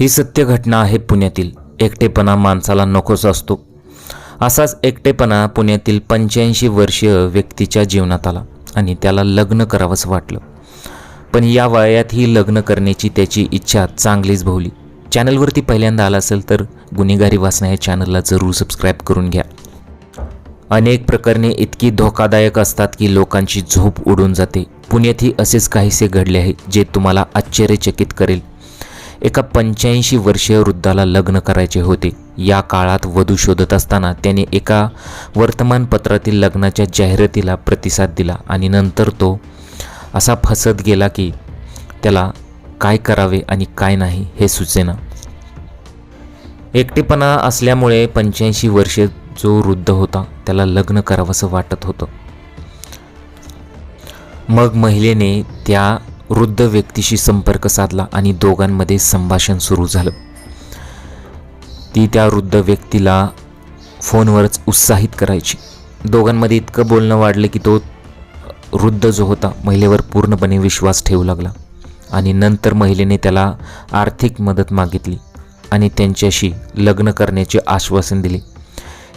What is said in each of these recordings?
ही सत्य घटना आहे पुण्यातील. एकटेपणा माणसाला नकोच असतो. असाच एकटेपणा पुण्यातील पंच्याऐंशी वर्षीय व्यक्तीच्या जीवनात आला आणि त्याला लग्न करावंसं वाटलं. पण या वयातही लग्न करण्याची त्याची इच्छा चांगलीच भोवली. चॅनलवरती पहिल्यांदा आला असेल तर गुन्हेगारी वाचना या चॅनलला जरूर सबस्क्राईब करून घ्या. अनेक प्रकरणे इतकी धोकादायक असतात की लोकांची झोप उडून जाते. पुण्यातही असेच काहीसे घडले आहे जे तुम्हाला आश्चर्यचकित करेल. एका पंच्याऐंशी वर्षीय वृद्धाला लग्न करायचे होते. या काळात वधू शोधत असताना त्याने एका वर्तमानपत्रातील लग्नाच्या जाहिरातीला प्रतिसाद दिला आणि नंतर तो असा फसत गेला की त्याला काय करावे आणि काय नाही हे सुचेना. एकटेपणा असल्यामुळे पंच्याऐंशी वर्षे जो वृद्ध होता त्याला लग्न करावंसं वाटत होतं. मग महिलेने त्या वृद्ध व्यक्तीशी संपर्क साधला आणि दोघांमध्ये संभाषण सुरू झालं. ती त्या वृद्ध व्यक्तीला फोनवरच उत्साहित करायची. दोघांमध्ये इतकं बोलणं वाढलं की तो वृद्ध जो होता महिलेवर पूर्णपणे विश्वास ठेवू लागला आणि नंतर महिलेने त्याला आर्थिक मदत मागितली आणि त्यांच्याशी लग्न करण्याचे आश्वासन दिले.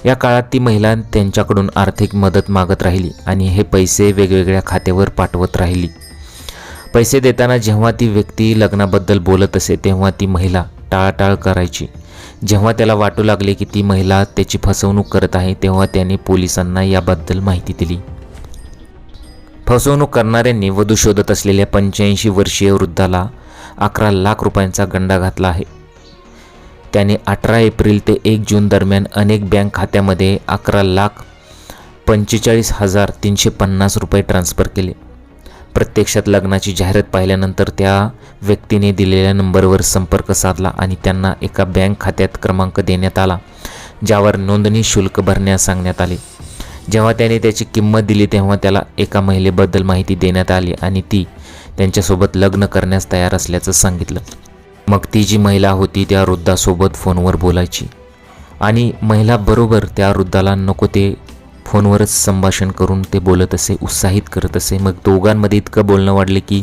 या काळात ती महिला त्यांच्याकडून आर्थिक मदत मागत राहिली आणि हे पैसे वेगवेगळ्या खात्यावर पाठवत राहिली. पैसे देताना जेव्हा ती व्यक्ती लग्नाबद्दल बोलत असे तेव्हा ती महिला टाळाटाळ करायची. जेव्हा त्याला वाटू लागले की ती महिला त्याची फसवणूक करत आहे तेव्हा त्याने पोलिसांना याबद्दल माहिती दिली. फसवणूक करणाऱ्यांनी वधू शोधत असलेल्या पंच्याऐंशी वर्षीय वृद्धाला अकरा लाख रुपयांचा गंडा घातला आहे. त्याने अठरा एप्रिल ते एक जून दरम्यान अनेक बँक खात्यामध्ये अकरा लाख पंचेचाळीस हजार तीनशे पन्नास रुपये ट्रान्स्फर केले. प्रत्यक्षात लग्नाची जाहिरात पाहिल्यानंतर त्या व्यक्तीने दिलेल्या नंबरवर संपर्क साधला आणि त्यांना एका बँक खात्यात क्रमांक देण्यात आला ज्यावर नोंदणी शुल्क भरण्यास सांगण्यात आले. जेव्हा त्याने त्याची किंमत दिली तेव्हा त्याला एका महिलेबद्दल माहिती देण्यात आली आणि ती त्यांच्यासोबत लग्न करण्यास तयार असल्याचं सांगितलं. मग ती जी महिला होती त्या वृद्धासोबत फोनवर बोलायची. आणि महिला बरोबर त्या वृद्धाला नको ते फोनवरच संभाषण करून ते बोलत असे उत्साहित करत असे. मग दोघांमध्ये इतकं बोलणं वाढले की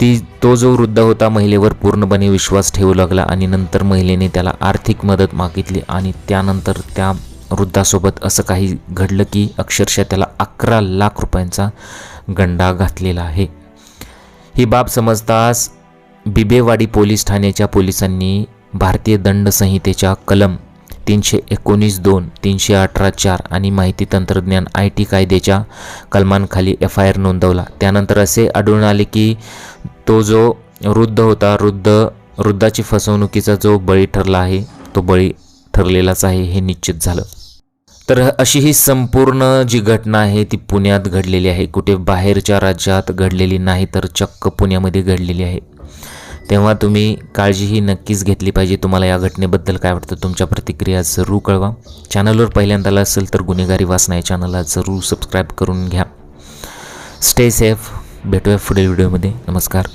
ती तो जो वृद्ध होता महिलेवर पूर्णपणे विश्वास ठेवू लागला आणि नंतर महिलेने त्याला आर्थिक मदत मागितली आणि त्यानंतर त्या वृद्धासोबत असं काही घडलं की अक्षरशः त्याला अकरा लाख रुपयांचा गंडा घातलेला आहे. ही बाब समजताच बिबेवाडी पोलीस ठाण्याच्या पोलिसांनी भारतीय दंड संहितेच्या कलम तीनशे एकोणीस दोन तीनशे अठरा चार आणि माहिती तंत्रज्ञान आय टी कायद्याच्या कलमांखाली एफ आय आर नोंदवला. त्यानंतर असे आढळून आले की तो जो वृद्ध होता वृद्ध वृद्धाची फसवणुकीचा जो बळी ठरला आहे तो बळी ठरलेलाच आहे हे निश्चित झालं. तर अशी ही संपूर्ण जी घटना आहे ती पुण्यात घडलेली आहे. कुठे बाहेरच्या राज्यात घडलेली नाही तर चक्क पुण्यामध्ये घडलेली आहे. तेव्हा तुम्ही काळजीही नक्कीच घेतली पाहिजे. तुम्हाला या घटनेबद्दल काय वाटतं तुमच्या प्रतिक्रिया जरूर कळवा. चॅनलवर पहिल्यांदाला असेल तर गुन्हेगारी वाचना या चॅनलला जरूर सबस्क्राईब करून घ्या. Stay safe. भेटूया पुढील व्हिडिओमध्ये. नमस्कार.